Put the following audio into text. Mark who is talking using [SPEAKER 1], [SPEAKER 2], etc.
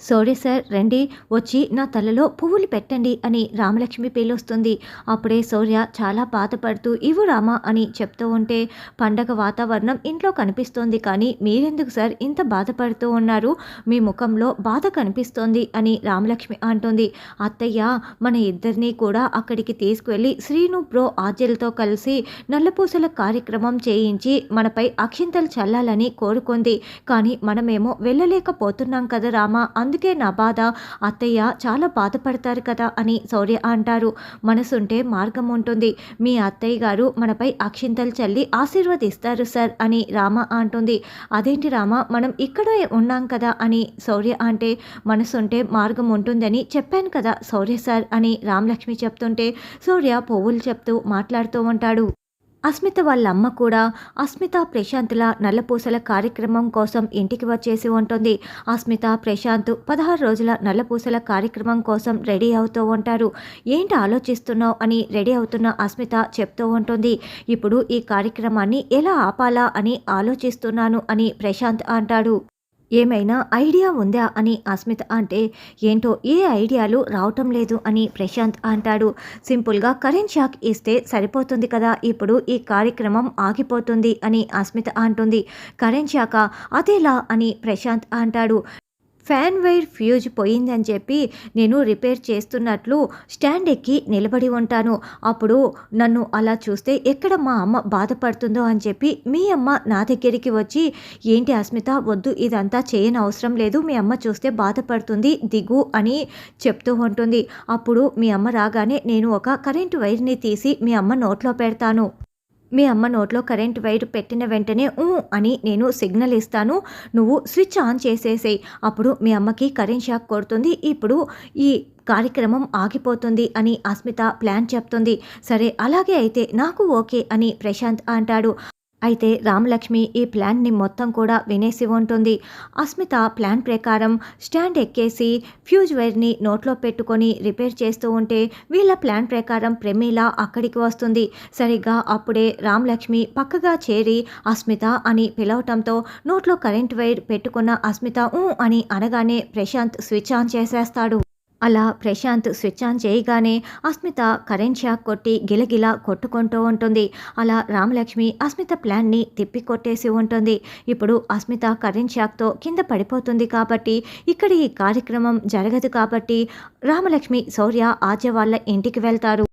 [SPEAKER 1] సోడే sir రండి వచ్చి నా తలలో పువ్వులు పెట్టండి అని రామలక్ష్మి పేలొస్తుంది. అప్పుడే సూర్య చాలా బాధపడుతూ ఇవు రామ అని చెప్తూ ఉంటే పండగ వాతావరణం ఇంట్లో కనిపిస్తోంది కానీ మీరెందుకు సార్ ఇంత బాధపడుతూ ఉన్నారు? మీ ముఖంలో బాధ కనిపిస్తోంది అని రామలక్ష్మి అంటుంది. అత్తయ్య మన ఇద్దరినీ కూడా అక్కడికి తీసుకువెళ్ళి శ్రీను ప్రో ఆర్జలతో కలిసి నల్లపూసల కార్యక్రమం చేయించి మనపై అక్షింతలు చల్లాలని కోరుకుంది. కానీ మనమేమో వెళ్ళలేకపోతున్నాం కదా రామా అందుకే నా బాధ అత్తయ్య చాలా బాధపడతారు కదా అని శౌర్య అంటారు. మనసుంటే మార్గం ఉంటుంది. మీ అత్తయ్య గారు మనపై అక్షింతలు చల్లి ఆశీర్వదిస్తారు సార్ అని రామ అంటుంది. అదేంటి రామ మనం ఇక్కడే ఉన్నాం కదా అని శౌర్య అంటే మనసుంటే మార్గం ఉంటుందని చెప్పాను కదా శౌర్య సార్ అని రామలక్ష్మి చెప్తుంటే శౌర్య పువ్వులు చెప్తూ మాట్లాడుతూ ఉంటాడు. అస్మిత వాళ్ళ అమ్మ కూడా అస్మిత ప్రశాంత్ల నల్లపూసల కార్యక్రమం కోసం ఇంటికి వచ్చేసి ఉంటుంది. అస్మిత ప్రశాంత్ పదహారు రోజుల నల్లపూసల కార్యక్రమం కోసం రెడీ అవుతూ ఉంటారు. ఏంటి ఆలోచిస్తున్నావు అని రెడీ అవుతున్న అస్మిత చెప్తూ ఉంటుంది. ఇప్పుడు ఈ కార్యక్రమాన్ని ఎలా ఆపాలా అని ఆలోచిస్తున్నాను అని ప్రశాంత్ అంటాడు. ఏమైనా ఐడియా ఉందా అని అస్మిత అంటే ఏంటో ఏ ఐడియాలు రావటం లేదు అని ప్రశాంత్ అంటాడు. సింపుల్గా కరెంట్ షాక్ ఇస్తే సరిపోతుంది కదా ఇప్పుడు ఈ కార్యక్రమం ఆగిపోతుంది అని అస్మిత అంటుంది. కరెంట్ షాక? అదేలా అని ప్రశాంత్ అంటాడు. ఫ్యాన్ వైర్ ఫ్యూజ్ పోయిందని చెప్పి నేను రిపేర్ చేస్తున్నట్లు స్టాండ్ ఎక్కి నిలబడి ఉంటాను. అప్పుడు నన్ను అలా చూస్తే ఎక్కడ మా అమ్మ బాధపడుతుందో అని చెప్పి మీ అమ్మ నా దగ్గరికి వచ్చి ఏంటి అస్మిత వద్దు ఇదంతా చేయని అవసరం లేదు. మీ అమ్మ చూస్తే బాధపడుతుంది దిగు అని చెప్తూ ఉంటుంది. అప్పుడు మీ అమ్మ రాగానే నేను ఒక కరెంటు వైర్ని తీసి మీ అమ్మ నోట్లో పెడతాను. మీ అమ్మ నోట్లో కరెంట్ వైర్ పెట్టిన వెంటనే ఊ అని నేను సిగ్నల్ ఇస్తాను నువ్వు స్విచ్ ఆన్ చేసేసేయి. అప్పుడు మీ అమ్మకి కరెంట్ షాక్ కొడుతుంది. ఇప్పుడు ఈ కార్యక్రమం ఆగిపోతుంది అని అస్మిత ప్లాన్ చెప్తుంది. సరే అలాగే అయితే నాకు ఓకే అని ప్రశాంత్ అంటాడు. అయితే రామలక్ష్మి ఈ ప్లాన్ని మొత్తం కూడా వినేసి ఉంటుంది. అస్మిత ప్లాన్ ప్రకారం స్టాండ్ ఎక్కేసి ఫ్యూజ్ వైర్ని నోట్లో పెట్టుకొని రిపేర్ చేస్తూ ఉంటే వీళ్ళ ప్లాన్ ప్రకారం ప్రమీల అక్కడికి వస్తుంది. సరిగ్గా అప్పుడే రామలక్ష్మి పక్కగా చేరి అస్మిత అని పిలవటంతో నోట్లో కరెంట్ వైర్ పెట్టుకున్న అస్మిత ఊ అని అనగానే ప్రశాంత్ స్విచ్ ఆన్ చేసేస్తాడు. అలా ప్రశాంత్ స్విచ్ ఆన్ చేయగానే అస్మిత కరెంట్ షాక్ కొట్టి గిలగిలా కొట్టుకుంటూ ఉంటుంది. అలా రామలక్ష్మి అస్మిత ప్లాన్ని తిప్పి కొట్టేసి ఉంటుంది. ఇప్పుడు అస్మిత కరెంట్ షాక్తో కింద పడిపోతుంది కాబట్టి ఇక్కడ ఈ కార్యక్రమం జరగదు కాబట్టి రామలక్ష్మి శౌర్య ఆద్య వాళ్ళ ఇంటికి వెళ్తారు.